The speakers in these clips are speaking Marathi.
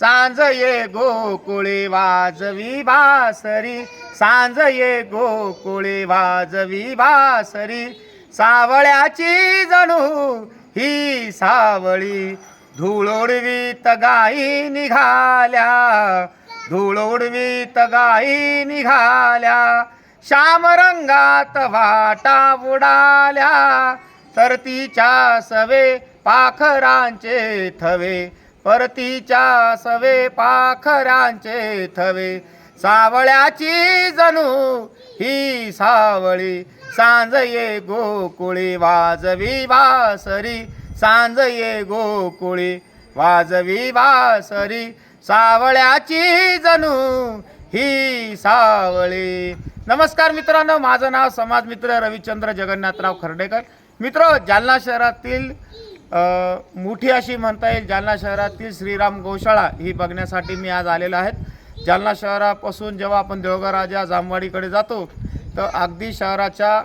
सांज ये गोकुळे वाजवी बासरी. सांज ये गोकुळे वाजवी बासरी. सावळ्याची जणू ही सावळी. धुळोडवीत गाई निघाल्या. धुळोडवीत गाई निघाल्या. श्याम रंगात वाटा तर तिच्या सवे पाखरांचे थवे. परतीच्या सवे पाखरांचे थवे सावळ्याची जणू ही सावळी. सांज ये गोकुळी वाजवी वासरी सांज ये गोकुळी वाजवी वासरी सावळ्याची जणू ही सावळी. नमस्कार मित्रांनो माझं नाव समाज मित्र रविचंद्र जगन्नाथराव खर्डेकर. मित्र जालना शहरातील मोठी अशी म्हणता येईल जालना शहरातील श्रीराम गोशाळा ही बघण्यासाठी मी आज आलेलो आहेत जालना शहरापासून जेव्हा आपण देवगा राजा जामवाडीकडे जातो तर अगदी शहराच्या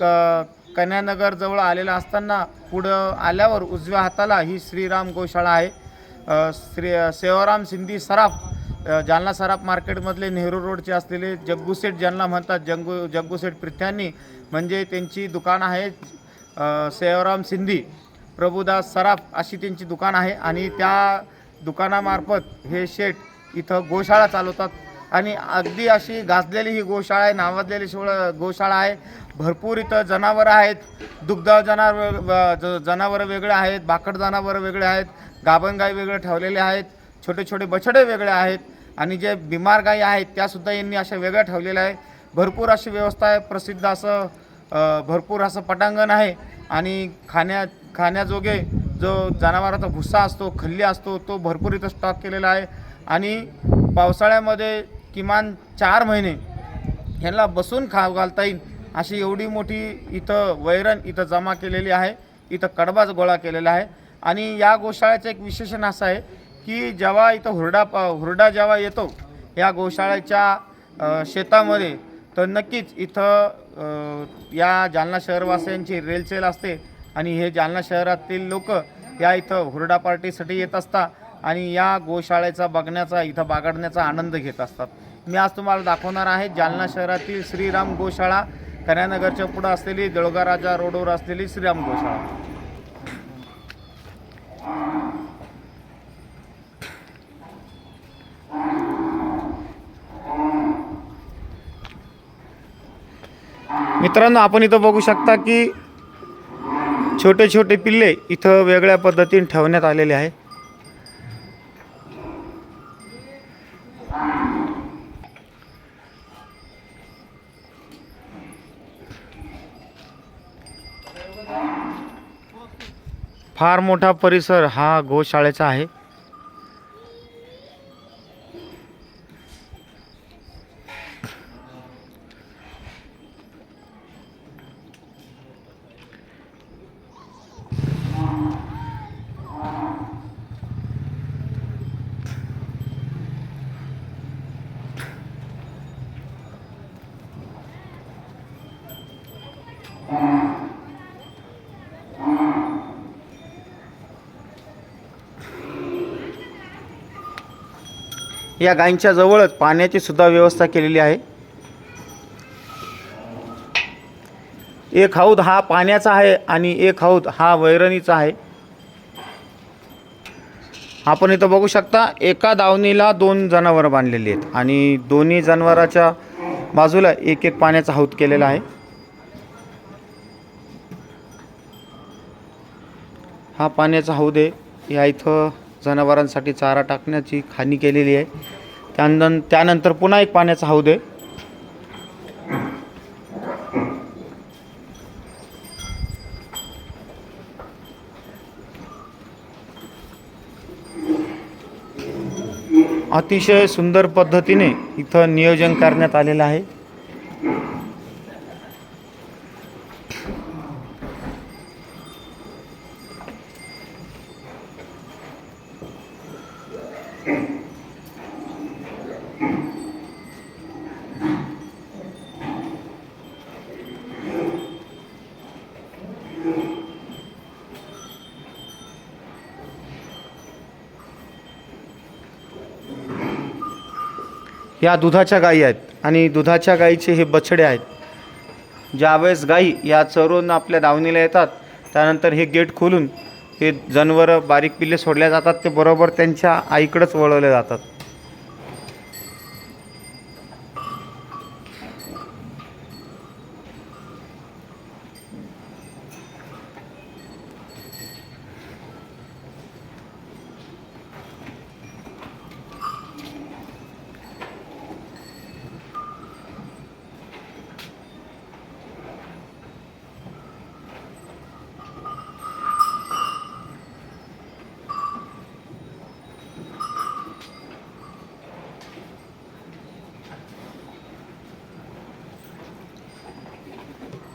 क कन्यानगरजवळ आलेला असताना पुढं आल्यावर उजव्या हाताला ही श्रीराम गोशाळा आहे. श्री सेवाराम सिंधी सराफ जालना सराफ मार्केटमधले नेहरू रोडचे असलेले जग्गूसेठ ज्यांना म्हणतात जंगू जग्गूसेठ प्रिथ्यांनी म्हणजे त्यांची दुकान आहे सेवाराम सिंधी. प्रभुदास सराफ अशी त्यांची दुकान आहे आणि त्या दुकानामार्फत हे शेठ इथं गोशाळा चालवतात. आणि अगदी अशी गाजलेली ही गोशाळा आहे नावाजलेली सोळ गोशाळा आहे. भरपूर इथं जनावरं आहेत. दुग्ध जनावर जनावरं वेगळे आहेत बाकड जनावरं वेगळे आहेत गाभण गाई वेगळे ठेवलेले आहेत छोटे छोटे बछडे वेगळे आहेत आणि जे बिमार गाई आहेत त्यासुद्धा यांनी अशा वेगळ्या ठेवलेल्या आहे भरपूर अशी व्यवस्था आहे प्रसिद्ध असं भरपूर असं पटांगण आहे आणि खाण्यात खाण्याजोगे जो जनावराचा भुस्सा असतो खल्ली असतो तो भरपूर इथं स्टॉक केलेला आहे. आणि पावसाळ्यामध्ये किमान चार महिने ह्यांना बसून खा घालता येईल अशी एवढी मोठी इथं वैरण इथं जमा केलेली आहे. इथं कडबाच गोळा केलेला आहे. आणि या गोशाळ्याचं एक विशेषण असं आहे की जेव्हा इथं हुरडा प हुरडा जेव्हा येतो या गोशाळ्याच्या शेतामध्ये तर नक्कीच इथं या जालना शहरवासियांची रेलचेल असते. आणि हे जालना शहरातील लोक या इथं हुरडा पार्टीसाठी येत असतात आणि या गोशाळेचा बघण्याचा इथं बागडण्याचा आनंद घेत असतात. मी आज तुम्हाला दाखवणार आहे जालना शहरातील श्रीराम गोशाळा. कन्यानगरच्या पुढं असलेली देळगा राजा रोडवर असलेली श्रीराम गोशाळा. मित्रांनो आपण इथं बघू शकता की छोटे छोटे पिल्ले इथं वेगळ्या पद्धतीने ठेवण्यात आलेले आहे फार मोठा परिसर हा गोशाळेचा आहे. या गायींच्या जवळच पाण्याची सुद्धा व्यवस्था केलेली आहे. एक हौद हा पाण्याचा आहे आणि एक हौद हा वैरणीचा आहे. आपण इथं बघू शकता एका दावणीला दोन जनावरं बांधलेली आहेत आणि दोन्ही जनावराच्या बाजूला एक एक पाण्याचा हौद केलेला आहे. हा पाण्याचा हौद आहे. या इथं जनावरांसाठी चारा टाकण्याची खाणी केलेली आहे. त्यानं त्यानंतर पुन्हा एक पाण्याचा हौद आहे अतिशय सुंदर पद्धतीने इथं नियोजन करण्यात आलेलं आहे. या दुधाच्या गायी आहेत आणि दुधाच्या गायीचे हे बछडे आहेत. ज्यावेळेस गायी या चरून आपल्या दावणीला येतात त्यानंतर हे गेट खोलून हे जनावरं बारीक पिल्ले सोडल्या जातात ते बरोबर त्यांच्या आईकडंच वळवले जातात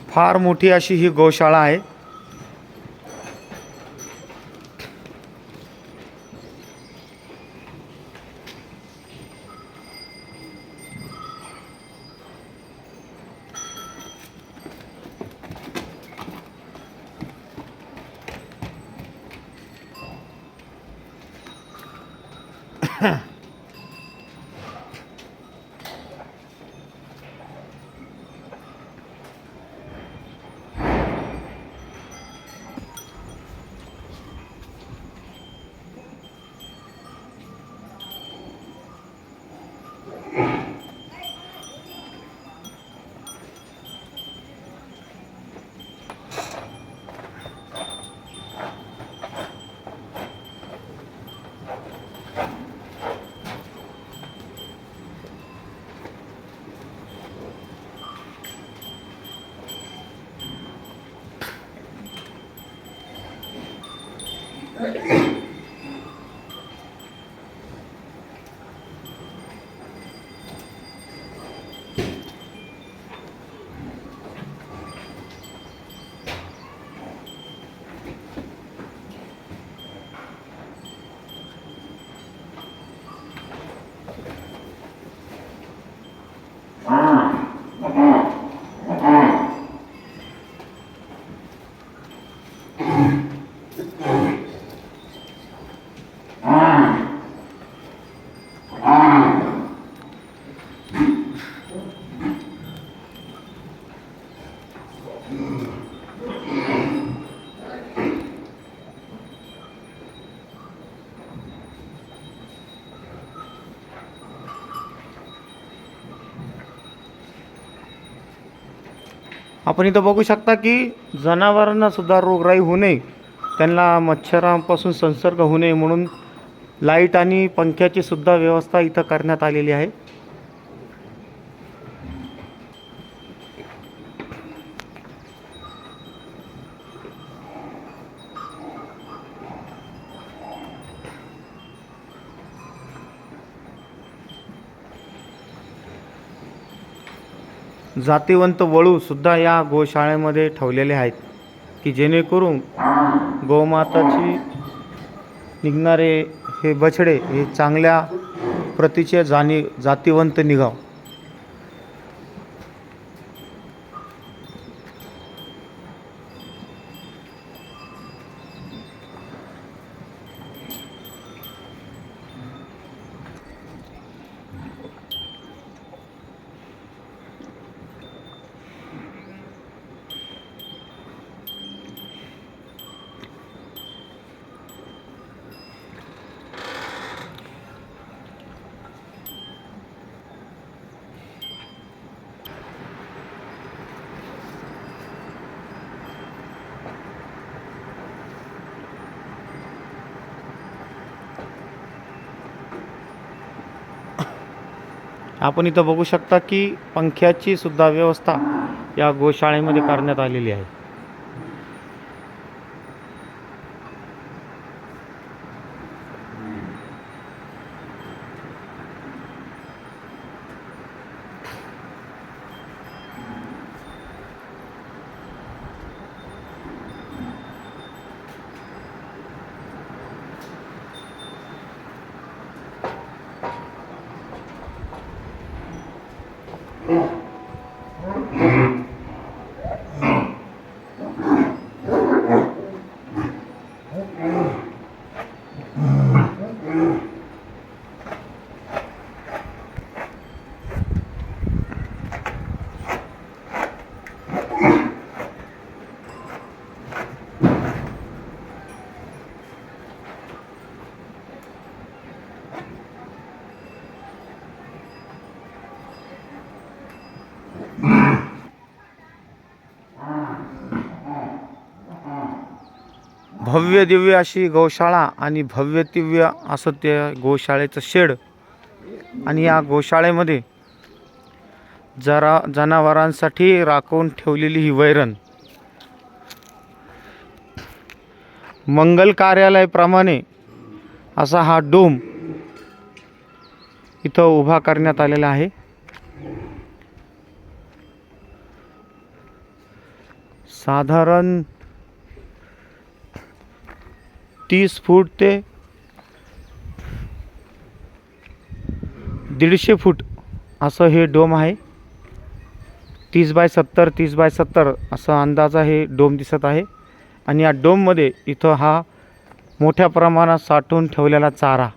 फार मोठी अशी ही गोशाळा आहे. आपण इथं बघू शकता की जनावरांना सुद्धा रोगराई होऊ नये. त्यांना मच्छरांपासून संसर्ग होऊ नये म्हणून लाइट आणि पंख्याची सुद्धा व्यवस्था इथं करण्यात आलेली आहे. जातीवंत वळूसुद्धा या गोशाळेमध्ये ठेवलेले आहेत की जेणेकरून गोमाताची निघणारे हे बछडे हे चांगल्या प्रतीचे जाणी जातीवंत निघाव. आपण इथं बघू शकता की पंख्याची सुद्धा व्यवस्था या गोशाळेमध्ये करण्यात आलेली आहे. Yeah. भव्य दिव्य अशी गोशाळा आणि भव्य दिव्य असं त्या गोशाळेचं शेड. आणि या गोशाळेमध्ये जरा जनावरांसाठी राखून ठेवलेली ही वैरण. मंगल कार्यालयाप्रमाणे असा हा डोम इथं उभा करण्यात आलेला आहे. साधारण तीस फूट ते दीडशे फूट असं हे डोम आहे. तीस बाय सत्तर तीस बाय सत्तर असा अंदाजा हे डोम दिसत आहे. आणि या डोममध्ये इथं हा मोठ्या प्रमाणात साठवून ठेवलेला चारा.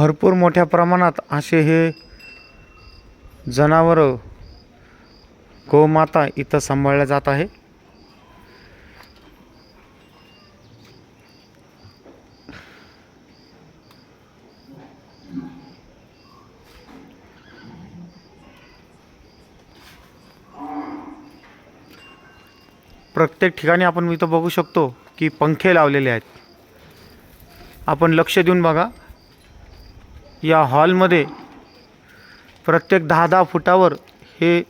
भरपूर मोठ्या प्रमाणात असे हे जनावरं गोमाता इथं सांभाळल्या जात आहे. प्रत्येक ठिकाणी आपण इथं बघू शकतो की पंखे लावलेले आहेत. आपण लक्ष देऊन बघा. या हॉलमध्ये प्रत्येक दहा दहा फुटावर हे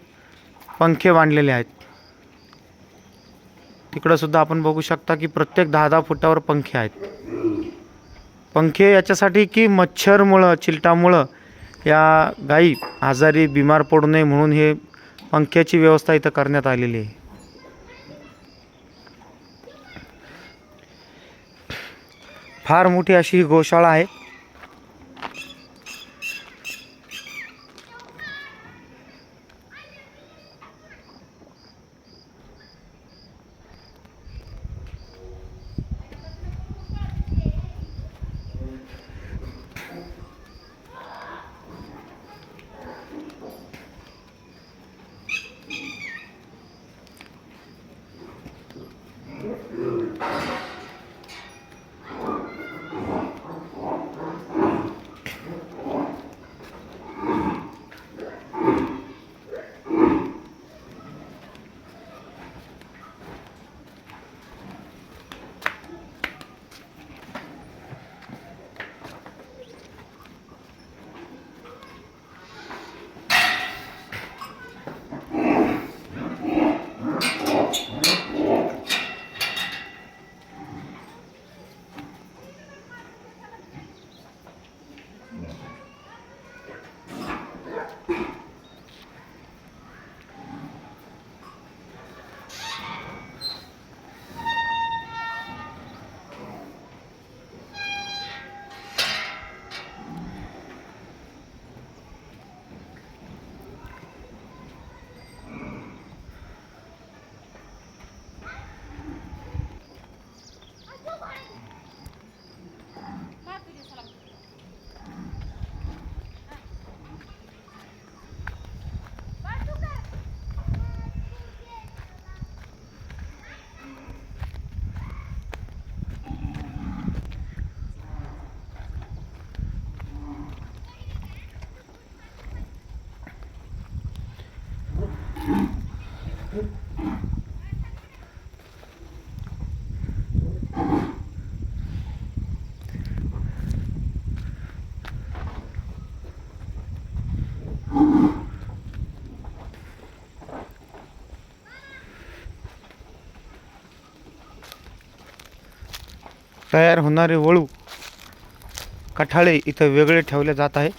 पंखे बांधलेले आहेत. तिकडंसुद्धा आपण बघू शकता की प्रत्येक दहा दहा फुटावर पंखे आहेत. पंखे याच्यासाठी की मच्छरमुळं चिलटामुळं या गायी आजारी बिमार पडू नये म्हणून हे पंख्याची व्यवस्था इथं करण्यात आलेली आहे. फार मोठी अशी ही गोशाळा आहे. तयार होणारे वळू कठाळे इथं वेगळे ठेवले जात आहे.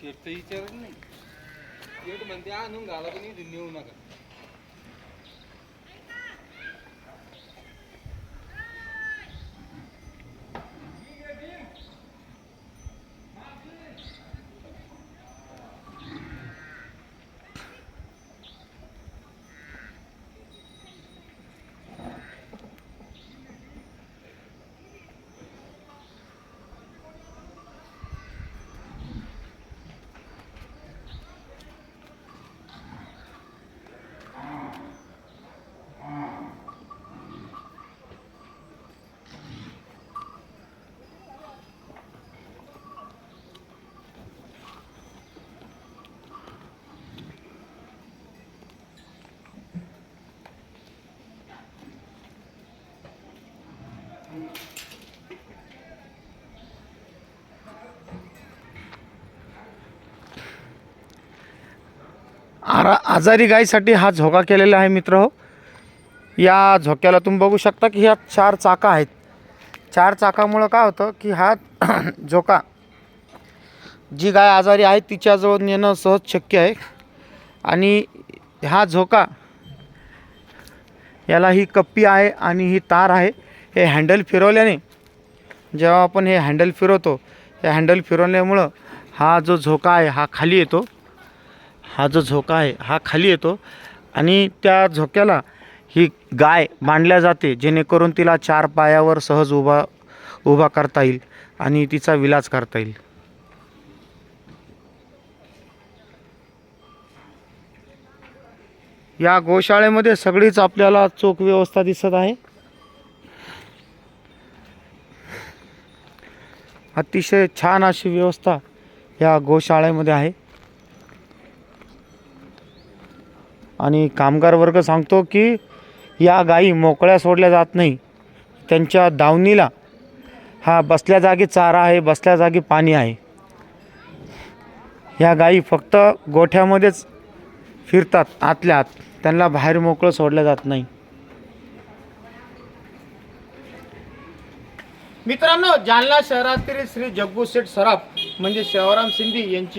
शेटचं विचारत नाही. शेट म्हणते आणून घाला पण इथे नेऊ नका. आरा आजारी गायीसाठी हा झोका केलेला आहे मित्र हो. या झोक्याला तुम्ही बघू शकता की ह्या चार चाका आहेत. चार चाकामुळं काय होतं की हा झोका जी गाय आजारी आहे तिच्याजवळ नेणं सहज शक्य आहे. आणि हा झोका याला ही कप्पी आहे आणि ही तार आहे. हे हँडल फिरवल्याने जेव्हा आपण हे हँडल फिरवतो हे हँडल फिरवल्यामुळं हा जो झोका आहे हा खाली येतो. हा जो झोका आहे हा खाली येतो आणि त्या झोक्याला ही गाय मांडल्या जाते जेणेकरून तिला चार पायावर सहज उभा उभा करता येईल आणि तिचा विलाज करता येईल. या गोशाळेमध्ये सगळीच आपल्याला चोख व्यवस्था दिसत आहे. अतिशय छान अशी व्यवस्था या गोशाळेमध्ये आहे. आणि कामगार वर्ग सांगतो की या गायी मोकळ्या सोडल्या जात नाही. त्यांच्या दावणीला हा बसल्या जागी चारा आहे बसल्या जागी पाणी आहे. ह्या गायी फक्त गोठ्यामध्येच फिरतात आतल्या आत. त्यांना बाहेर मोकळं सोडलं जात नाही. मित्रांनो जालना शहरातील श्री जग्गू शेठ सराफ म्हणजे शिवराम सिंधी यांची